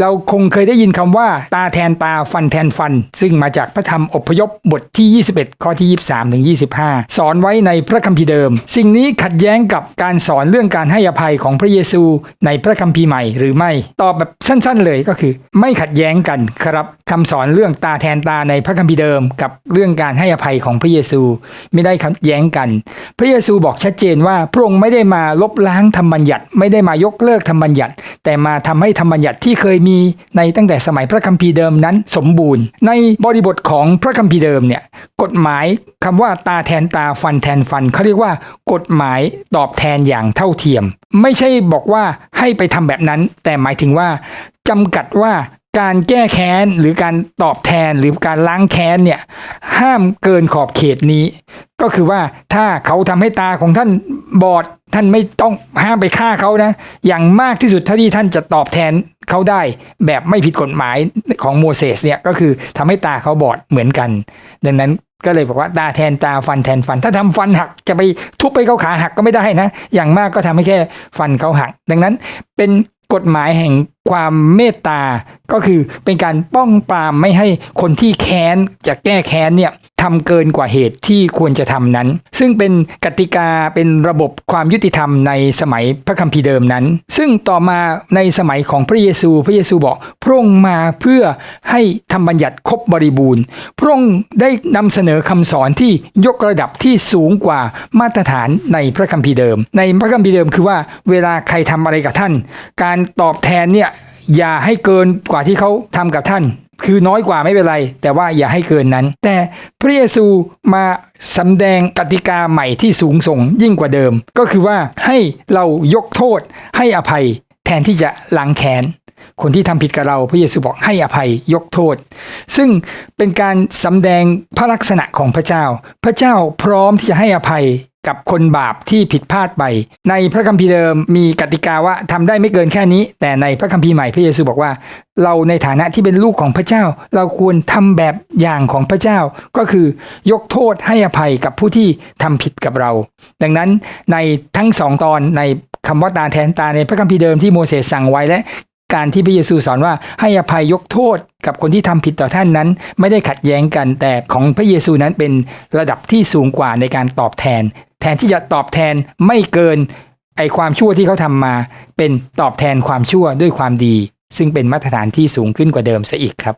เราคงเคยได้ยินคำว่าตาแทนตาฟันแทนฟัน ซึ่งมาจากพระธรรมอพยพบทที่ 21 ข้อที่ 23ถึง25 สอนไว้ในพระคัมภีร์เดิม สิ่งนี้ขัดแย้งกับการสอนเรื่องการให้อภัยของพระเยซูในพระคัมภีร์ใหม่หรือไม่ตอบแบบสั้นๆเลยก็คือ ไม่ขัดแย้งกันครับคำสอนเรื่องตาแทนตาในพระคัมภีร์เดิม กับเรื่องการให้อภัยของพระเยซูไม่ได้ขัดแย้งกัน พระเยซูบอกชัดเจนว่าพระองค์ไม่ได้มาลบล้างธรรมบัญญัติ ไม่ได้มายกเลิกธรรมบัญญัติ แต่มาทำให้ธรรมบัญญัติที่เคยมีในตั้งแต่สมัยพระคัมภีร์เดิมนั้นสมบูรณ์ ในบริบทของพระคัมภีร์เดิมเนี่ยกฎหมายคำว่าตาแทนตาฟันแทนฟันเขาเรียกว่ากฎหมายตอบแทนอย่างเท่าเทียม ไม่ใช่บอกว่าให้ไปทำแบบนั้น แต่หมายถึงว่าจำกัดว่าการแก้แค้นหรือการตอบแทนหรือการล้างแค้นเนี่ยห้ามเกินขอบเขตนี้ ก็คือว่าถ้าเขาทำให้ตาของท่านบอด ท่านไม่ต้องห้ามไปฆ่าเขานะ อย่างมากที่สุดเท่าที่ท่านจะตอบแทนเขาได้ แบบไม่ผิดกฎหมายของโมเสสเนี่ยก็คือทำให้ตาเขาบอดเหมือนกัน ดังนั้นก็เลยบอกว่าตาแทนตาฟันแทนฟัน ถ้าทำฟันหักจะไปทุบไปเขาขาหักก็ไม่ได้นะ อย่างมากก็ทำให้แค่ฟันเขาหัก ดังนั้นเป็นกฎหมายแห่ง ความเมตตาก็คือเป็นการป้องปรามไม่ให้คนที่แค้นจะแก้แค้นเนี่ยทำเกินกว่าเหตุที่ควรจะทำนั้น ซึ่งเป็นกติกาเป็นระบบความยุติธรรมในสมัยพระคัมภีร์เดิมนั้น ซึ่งต่อมาในสมัยของพระเยซู พระเยซูบอกพระองค์มาเพื่อให้ทำบัญญัติครบบริบูรณ์พระองค์ได้นำเสนอคำสอนที่ยกระดับที่สูงกว่ามาตรฐานในพระคัมภีร์เดิม ในพระคัมภีร์เดิมคือว่าเวลาใครทำอะไรกับท่าน การตอบแทนเนี่ย อย่าให้เกินกว่าที่เขาทำกับท่าน คือน้อยกว่าไม่เป็นไร แต่ว่าอย่าให้เกินนั้น แต่พระเยซูมาสำแดงกติกาใหม่ที่สูงส่งยิ่งกว่าเดิม ก็คือว่าให้เรายกโทษให้อภัยแทนที่จะล้างแค้นคนที่ทำผิดกับเราพระเยซูบอกให้อภัยยกโทษ ซึ่งเป็นการสำแดงพระลักษณะของพระเจ้า พระเจ้าพร้อมที่จะให้อภัย กับคนบาปที่ผิดพลาดไป ในพระคัมภีร์เดิมมีกติกาว่าทำได้ไม่เกินแค่นี้ แต่ในพระคัมภีร์ใหม่พระเยซูบอกว่า เราในฐานะที่เป็นลูกของพระเจ้า เราควรทำแบบอย่างของพระเจ้า ก็คือยกโทษให้อภัยกับผู้ที่ทำผิดกับเรา ดังนั้นในทั้งสองตอนในคำว่าตาแทนตาในพระคัมภีร์เดิมที่โมเสสสั่งไว้และการที่พระเยซูสอนว่าให้อภัยยกโทษกับคนที่ทำผิดต่อท่านนั้น ไม่ได้ขัดแย้งกันแต่ของพระเยซูนั้นเป็นระดับที่สูงกว่าในการตอบแทน แทนที่จะตอบแทนไม่เกินไอความชั่วที่เขาทำมา เป็นตอบแทนความชั่วด้วยความดี ซึ่งเป็นมาตรฐานที่สูงขึ้นกว่าเดิมซะอีกครับ